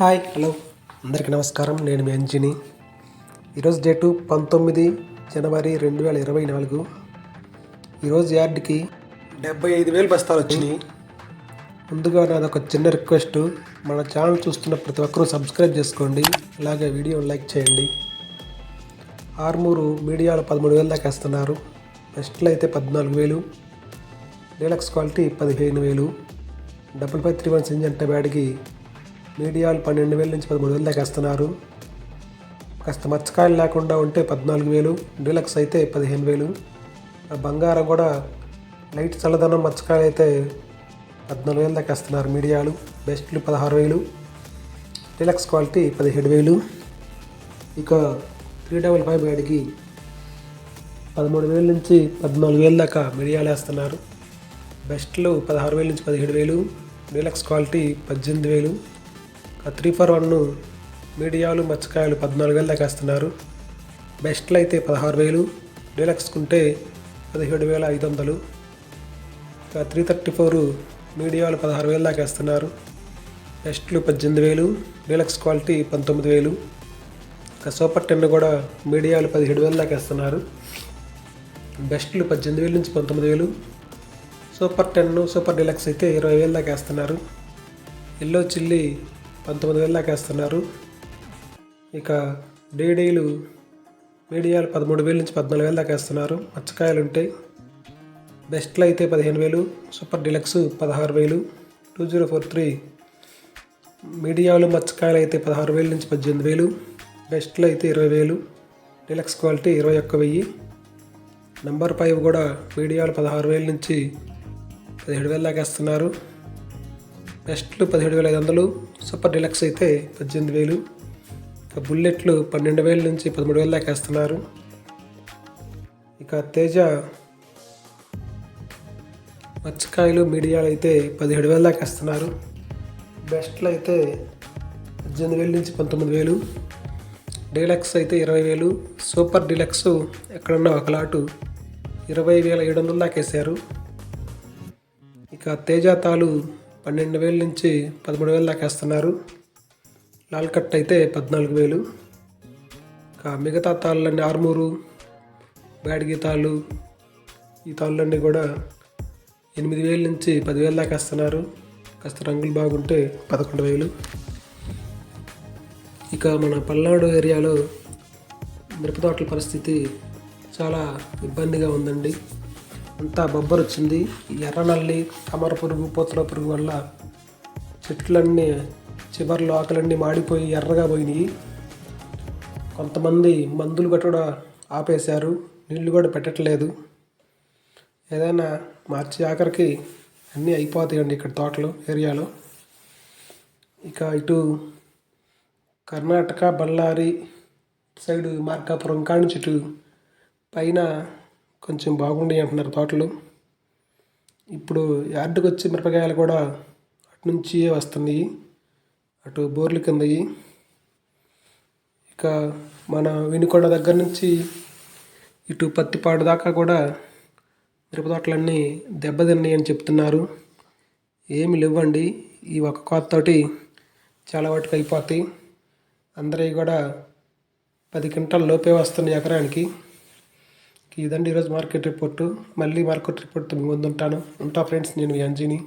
Hi hello. అందరికీ నమస్కారం. నేను మీ అంజిని. ఈరోజు డేటు పంతొమ్మిది జనవరి రెండు వేల ఇరవై నాలుగు. ఈరోజు యార్డ్కి డెబ్బై ఐదు వేలు బస్తాలు వచ్చినాయి. ముందుగా నాది ఒక చిన్న రిక్వెస్ట్. మన ఛానల్ చూస్తున్న ప్రతి ఒక్కరూ సబ్స్క్రైబ్ చేసుకోండి. అలాగే వీడియో లైక్ చేయండి. ఆర్మూరు మీడియాలో పదమూడు వేలు దాకా వేస్తున్నారు. బెస్ట్లో అయితే పద్నాలుగు వేలు. డీలక్స్ క్వాలిటీ పదిహేను వేలు. డబుల్ ఫైవ్ త్రీ వన్ అంటే బ్యాడ్కి మీడియాలు పన్నెండు వేల నుంచి పదమూడు వేలు దాకా వేస్తున్నారు. కాస్త మచ్చకాయలు లేకుండా ఉంటే పద్నాలుగు వేలు డీలక్స్ అయితే పదిహేను వేలు. ఆ బంగారం కూడా లైట్ చల్లదనం మచ్చకాయలు అయితే పద్నాలుగు వేలు దాకా వేస్తున్నారు మీడియాలు. బెస్ట్లు పదహారు వేలు డీలక్స్ క్వాలిటీ పదిహేడు వేలు. ఇక త్రీ డబల్ ఫైవ్ బ్యాడ్కి పదమూడు వేల నుంచి పద్నాలుగు వేల దాకా మీడియాలు వేస్తున్నారు. బెస్ట్లు పదహారు వేల నుంచి పదిహేడు వేలు డీలక్స్ క్వాలిటీ పద్దెనిమిది వేలు. ఆ త్రీ ఫర్ వన్ను మీడియాలు మచ్చకాయలు పద్నాలుగు వేలు దాకా వేస్తున్నారు. బెస్ట్లు అయితే పదహారు వేలు డీలక్స్ కుంటే పదిహేడు వేల ఐదు వందలు. ఇంకా త్రీ థర్టీ ఫోర్ మీడియాలు పదహారు వేలు దాకా వేస్తున్నారు. బెస్ట్లు పద్దెనిమిది వేలు డీలక్స్ క్వాలిటీ పంతొమ్మిది వేలు. ఇంకా సూపర్ టెన్ కూడా మీడియాలు పదిహేడు వేలు దాకా వేస్తున్నారు. బెస్ట్లు పద్దెనిమిది వేలు నుంచి పంతొమ్మిది వేలు. సూపర్ టెన్ సూపర్ డీలక్స్ అయితే ఇరవై వేలు దాకా వేస్తున్నారు. ఎల్లో చిల్లీ పంతొమ్మిది వేలు దాకా వేస్తున్నారు. ఇక డేడీలు మీడియాలు పదమూడు వేలు నుంచి పద్నాలుగు వేలు దాకా వేస్తున్నారు. మచ్చకాయలు ఉంటాయి బెస్ట్లో అయితే పదిహేను వేలు సూపర్ డీలక్స్ పదహారు వేలు టూ జీరో ఫోర్ త్రీ మీడియాలు మచ్చకాయలు అయితే పదహారు వేలు నుంచి పద్దెనిమిది వేలు బెస్ట్లో అయితే ఇరవై వేలు డిలక్స్ క్వాలిటీ ఇరవై ఒక్క వెయ్యి. నెంబర్ ఫైవ్ కూడా మీడియాలు పదహారు వేల నుంచి పదిహేడు వేలు దాకా వేస్తున్నారు. బెస్ట్లు పదిహేడు వేల ఐదు వందలు సూపర్ డిలక్స్ అయితే పద్దెనిమిది వేలు ఇక బుల్లెట్లు పన్నెండు వేల నుంచి పదమూడు వేల దాకా వేస్తున్నారు. ఇక తేజ మచ్చకాయలు మీడియాలు అయితే పదిహేడు వేల దాకా వేస్తున్నారు. బెస్ట్లు అయితే పద్దెనిమిది వేల నుంచి పంతొమ్మిది వేలు డీలక్స్ అయితే ఇరవై వేలు సూపర్ డీలక్స్ ఎక్కడన్నా ఒక లాటు ఇరవై వేల ఏడు వందల దాకా వేసారు ఇక తేజ తాలు పన్నెండు వేల నుంచి పదమూడు వేలు దాకా వేస్తున్నారు. లాల్ కట్ అయితే పద్నాలుగు వేలు. ఇంకా మిగతా తాళ్ళన్నీ ఆర్మూరు బ్యాడ్గి తాళ్ళు ఈ తాళ్ళన్నీ కూడా ఎనిమిది వేల నుంచి పదివేల దాకా వేస్తున్నారు. కాస్త రంగులు బాగుంటే పదకొండు వేలు. ఇక మన పల్నాడు ఏరియాలో మిరపతోటల పరిస్థితి చాలా ఇబ్బందిగా ఉందండి. అంతా బొబ్బరు వచ్చింది. ఎర్ర నల్లి కమర పురుగు పూతల పురుగు వల్ల చెట్లన్నీ చివరిలో ఆకులన్నీ మాడిపోయి ఎర్రగా పోయినాయి. కొంతమంది మందులు కూడా ఆపేశారు. నీళ్ళు కూడా పెట్టట్లేదు. ఏదైనా మార్చి ఆఖరికి అన్నీ అయిపోతాయండి ఇక్కడ తోటలు ఏరియాలో. ఇక ఇటు కర్ణాటక బళ్ళారి సైడు మార్కాపురం కాని ఇటు పైన కొంచెం బాగుండి అంటున్నారు తోటలు. ఇప్పుడు యార్డుకు వచ్చే మిరపకాయలు కూడా అటు నుంచి వస్తున్నాయి. అటు బోర్లు కిందయి. ఇక మన వినుకొండ దగ్గర నుంచి ఇటు పత్తిపాడు దాకా కూడా మిరప తోటలన్నీ దెబ్బతిన్నాయి అని చెప్తున్నారు. ఏమి లేవండి ఈ ఒక కోతతోటి చాలా వాటికి అయిపోతాయి. అందరివి కూడా పది క్వింటాల లోపే వస్తున్నాయి ఎకరానికి. ఇదండి ఈరోజు మార్కెట్ రిపోర్టు. మళ్ళీ మార్కెట్ రిపోర్ట్తో మీ ముందు ఉంటాను ఉంటా ఫ్రెండ్స్ నేను ఎంజీని